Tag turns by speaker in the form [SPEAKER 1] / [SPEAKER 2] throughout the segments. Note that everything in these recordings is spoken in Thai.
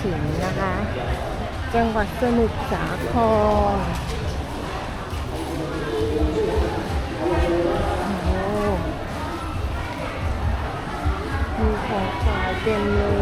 [SPEAKER 1] สินนะคะ จังหวัดสมุทรสาครโอ้มีของขายเต็มเลย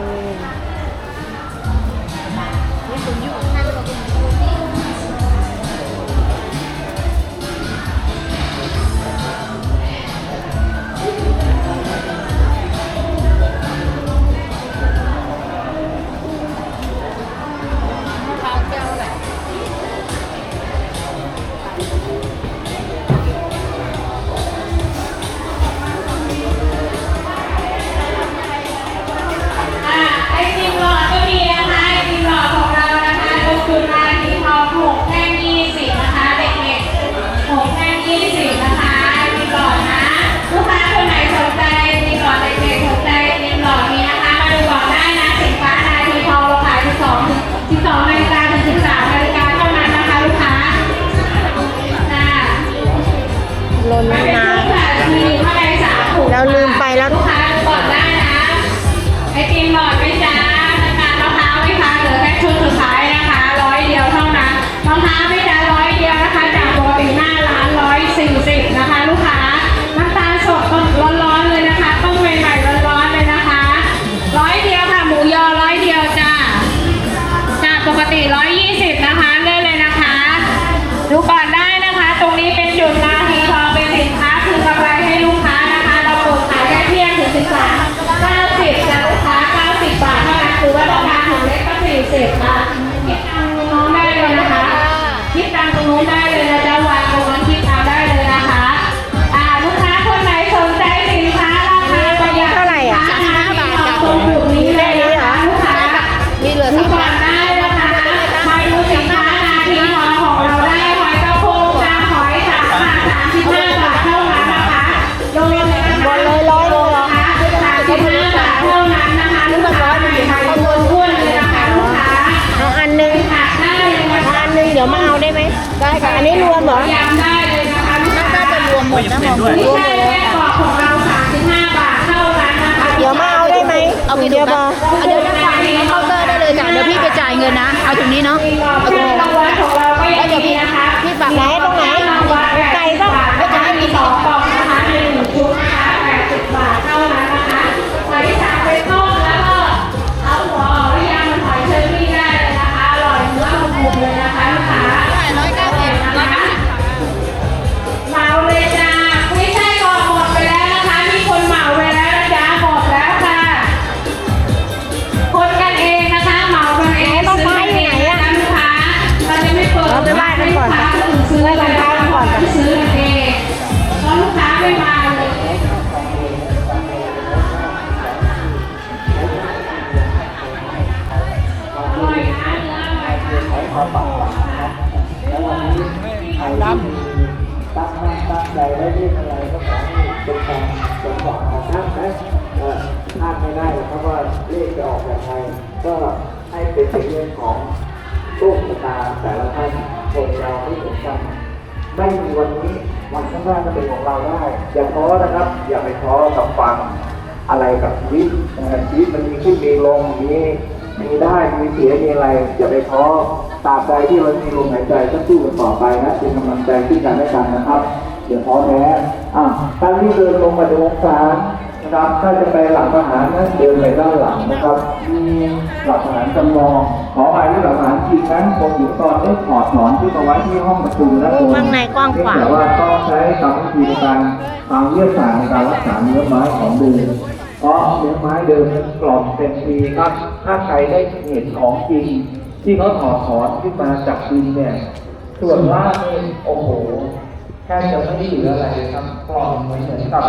[SPEAKER 2] ติร้อยยี่สิบนะคะเลือกเลยนะคะ ดูก่อน น่าจะรว
[SPEAKER 3] มหม
[SPEAKER 2] ดนะหม
[SPEAKER 1] อ
[SPEAKER 2] ไม่ใช่แค่กรอบของเราสามสิบห้าบาทเท่านั้นนะคะ
[SPEAKER 1] เดี๋ยวมาเอาได้ไหม
[SPEAKER 3] เอากี่
[SPEAKER 1] เดี
[SPEAKER 3] ถุ
[SPEAKER 1] ยว
[SPEAKER 3] ง
[SPEAKER 1] พอ
[SPEAKER 3] นะเอาเดี๋ยวจะฝากที่เคาน์เตอร์ได้เลยจ้ะเดี๋ยวพี่ไปจ่ายเงินนะ เอาถุงนี้เนาะเอาถุงนี้
[SPEAKER 2] รางวัลของเราก็ยังมีนะคะ
[SPEAKER 3] พี่ฝาก
[SPEAKER 1] ไหนตรงไหนไก่ป่ะ
[SPEAKER 2] ไม่จะให้มีสองกล่องนะคะ นะตั้งมั่น
[SPEAKER 4] ตั้งใจไว้ที่อะไรก็ขอให้เป็นการสมหวังของท่านนะเออพลาดไม่ได้เพราะว่าเลขจะออกแบบไทยก็ให้เป็นเรื่องของโชคชะตาแต่ละท่านคนเราไม่เหมือนกันไม่มีวันนี้วันข้างหน้าจะเป็นของเราได้อย่าท้อนะครับ อย่าไปท้อกับความอะไรกับชีวิตชีวิตมันมีขึ้นมีลงมีมีได้มีเสียมีอะไรอย่าไปท้อ ตราบใดที่เรามีลมหายใจก็สู้กันต่อไปนะเป็นกำลังใจที่กันและกันนะครับอย่าท้อแท้อะการที่เดินลงมาดูองศานะครับ ถ้าจะไปหลังทหารนะเดินไปด้านหลังนะครับมีหลักฐานจำลองขอไปที่หลักฐานจริงนั้นผมอยู่ตอนได้ถอดถอนที่เอาไว้ที่ห้องประชุมนะ
[SPEAKER 1] โอ้ข้างในกว้างขวาง
[SPEAKER 4] แต่ว่าต้องใช้กรรมวิธีในการทางวิทยาศาสตร์ในการรักษาเนื้อไม้ของเดิมเพราะเนื้อไม้เดิมนั้นกรอบเต็มทีครับ ถ้าใครได้เห็นของจริง ที่เขาถอดถอนขึ้นมาจากดินเนี่ยส่วนล่างนี่โอ้โหแค่จะไม่ได้เหลืออะไรครับกรอบเหมือนเหมือนกับ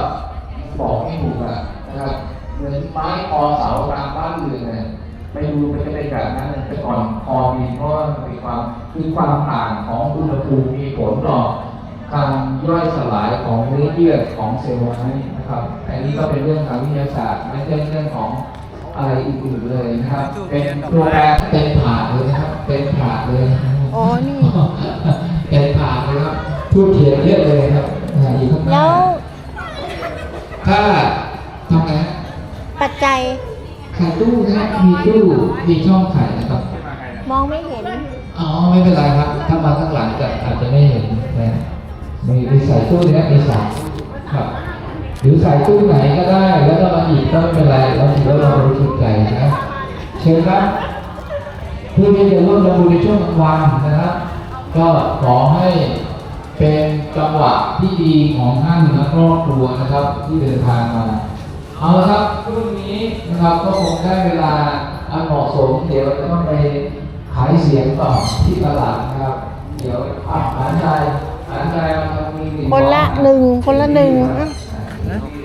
[SPEAKER 4] บอกไม่ถูกอะนะครับเหมือนไม้คอเสาตามบ้านเรือนเนี่ยไม่รู้มันจะเป็นแบบนั้นแต่ก่อนคอมีเพราะมันเป็นความคือความต่างของอุณหภูมิมีผลต่อการย่อยสลายของเนื้อเยื่อของเซลล์ไม้นะครับอันนี้ก็เป็นเรื่องทางวิทยาศาสตร์ไม่ใช่เรื่องของ อะไรอื่นๆเลยนะครับ เป็นโปรแกรมเป็นผ่าเลยนะครับ เป็นผ่าเลย
[SPEAKER 1] อ๋อนี่
[SPEAKER 4] เป็นผ่าเลยครับทูบเทียนเยอะเลยครับอ่าอยู่ข้างห
[SPEAKER 1] แล้
[SPEAKER 4] น้าวถ้าทำไงฮะ
[SPEAKER 1] ปัจจัย
[SPEAKER 4] ค
[SPEAKER 5] ขายตู้นะมีตู้มีช่องขายนะครับ
[SPEAKER 1] มองไม่เห็น
[SPEAKER 5] อ๋อไม่เป็นไรครับ ถ้ามาข้างหลังจะอาจจะไม่เห็นนะมีมีใส่ตู้เนี้ยมีสามครับห รือใส่ตู้ไหนก็ได้ แล้วก็มาหยิบก็ไม่เป็นไรเราถือว่าเราบริสุทธิ์ใจนะเชิญครับเพื่อที่จะร่วมลงทุนในช่วงกลางวันนะครับ ก็ขอให้เป็นจังหวะที่ดีของท่านและครอบครัวนะครับ ที่เดินทางมาเอาละครับพรุ่งนี้นะครับก็คงได้เวลาอันเหมาะสม เดี๋ยวจะต้องไปขายเสียงต่อที่ตลาดนะครับ เดี๋ยวอะหานใจหานใจมาทำมี
[SPEAKER 1] คนละหนึ่งคนละหนึ่งอะ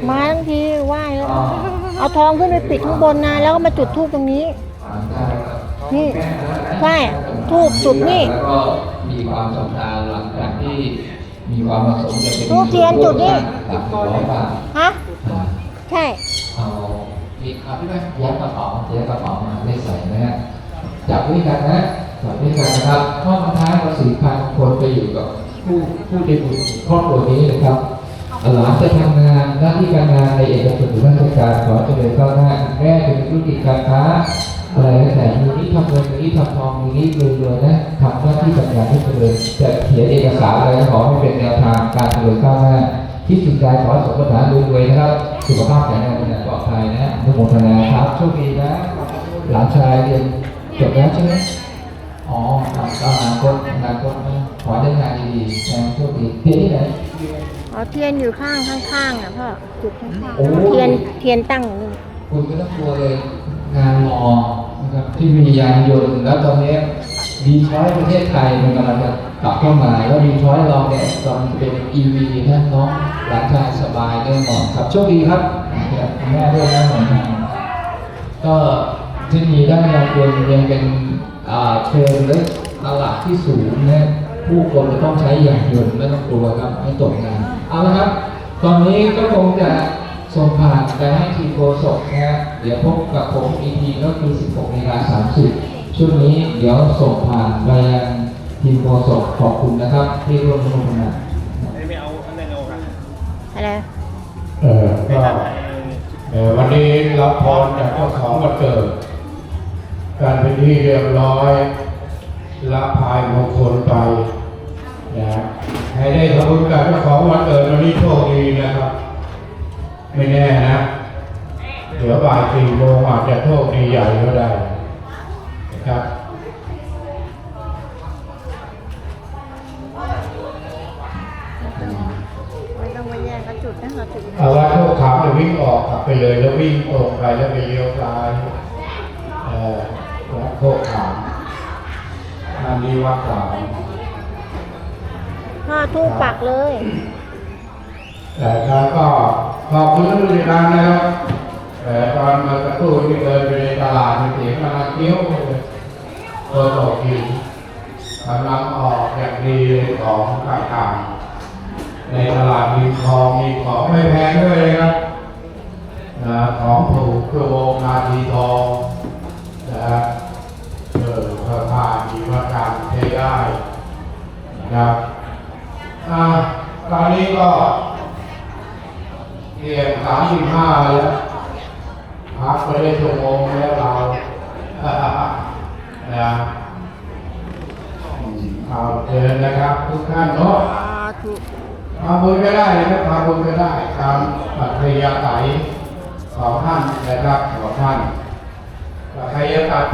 [SPEAKER 1] มาทั้งทีไหว้แล้วเอาทองขึ้นไปปิดข้างบนนะแล้วก็มาจุดธูปตรงนี้
[SPEAKER 5] หานใจ
[SPEAKER 1] นี่ไหว้ธูปจุดนี่
[SPEAKER 5] แล้วก็มีความสำคัญหลังจากที่มีความประสงค์จะเป็น
[SPEAKER 1] ธูปเทียนจุดนี่
[SPEAKER 5] สามร้อยบาท
[SPEAKER 1] ฮะ
[SPEAKER 5] อ่า
[SPEAKER 1] ใช่
[SPEAKER 5] เอามีครับพี่แม่ยัดกระเป๋ายัดกระเป๋ามาไม่ใส่นะฮะจับด้วยกันนะจับด้วยกันนะครับข้อมันท้ายเราสี่พันคนไปอยู่กับผู้ผู้ที่บุญครอบครัวนี้นะครับ หลานจะทำงานหน้าที่การงานในเอกชนหรือราชการขอเจริญก้าวหน้าแม่เป็นธุรกิจการค้าอะไรก็แต่มีนี้ทำเงินมีนี้ทำทองมีนี้รวยๆนะทำหน้าที่การงานให้เจริญจะเขียนเอกสารอะไรขอให้เป็นแนวทางการเจริญก้าวหน้าที่สุดใจขอให้สมบัติรวยนะครับ สุขภาพแข็งแรงเป็นปลอดภัยนะนุโมทนาครับโชคดีนะ หลานชายเรียนจบแล้วใช่ไหมอ๋อครับก็อนาคตอนาคตนขอได้งานดีๆนโชคดีเรียนที่ไหน
[SPEAKER 1] เอาเทียนอยู่ข้างข้างๆอะพ่อจุดข้างๆ
[SPEAKER 5] โอ้
[SPEAKER 1] แล้วก็เทียนเทียนตั้งอยู่นี่
[SPEAKER 5] คุณไม่ต้องกลัวเลยงานรอนะครับที่มียานยนต์แล้วตอนนี้ดีช้อยประเทศไทยมันกำลังจะกลับเข้ามาแล้วดีช้อยเราเนี่ยกำลังจะเป็น EV นะน้องหลานชายสบายแน่นอนครับโชคดีครับคุณแม่ด้วยนะเหมือนกันก็ที่มีด้านยานยนต์ยังเป็นอ่าเทรนด์และตลาดที่สูงนะ ผู้คนจะต้องใช้ยานยนต์ไม่ต้องกลัวครับไม่ตกงานเอาละครับ ตอนนี้ก็คงจะส่งผ่านไปให้ทีมโฆษกนะฮะเดี๋ยวพบกับผมอีกทีก็คือ 16นาฬิกา30ช่วงนี้เดี๋ยวส่งผ่านไปยังทีมโฆษกขอบคุณนะครับ ที่ร่วมร่วมงาน
[SPEAKER 1] อะไร
[SPEAKER 6] เออก็เออวันนี้รับพรจากเจ้าของวันเกิด การเป็นที่เรียบร้อยรับพายมงคลไป อาจจะโชคดีใหญ่ก็ได้นะครับ
[SPEAKER 1] ไม่ต้องไปแย่งกันจุดนะเราจุด
[SPEAKER 6] เอาว่าโชคขาวจะวิ่งออกขับไปเลยแล้ววิ่งตรงไปแล้วไปเลี้ยวซ้ายเอ่อวัดโคกขามอันนี้วัดขาม
[SPEAKER 1] พ่อทูปปักเลย
[SPEAKER 6] แต่แล้วก็ขอบคุณท่านผู้จัดการนะครับ แต่ตอนมื่อสักครู่ที่เดินไปในตลาดมีเสียงกำลังเกี้ยวเลยตัวตกหินกำลังออกอย่างดีของต่างๆในตลาดมีทองมีของไม่แพงด้วยเลยครับนะของถูกคือวงนาทีทองนะเออพระพามีพระการใช้ได้นะครับอ่าตอนนี้ก็เตรียมสามสิบห้าแล้ว พักไปได้ชั่วโมงแล้วเรานะเอาเดินนะครับทุกท่านเนาะทำบุญก็ได้นะครับทำบุญก็ได้ตามปัจจัยาศัยของท่านนะครับของท่านปัจจัยาศัย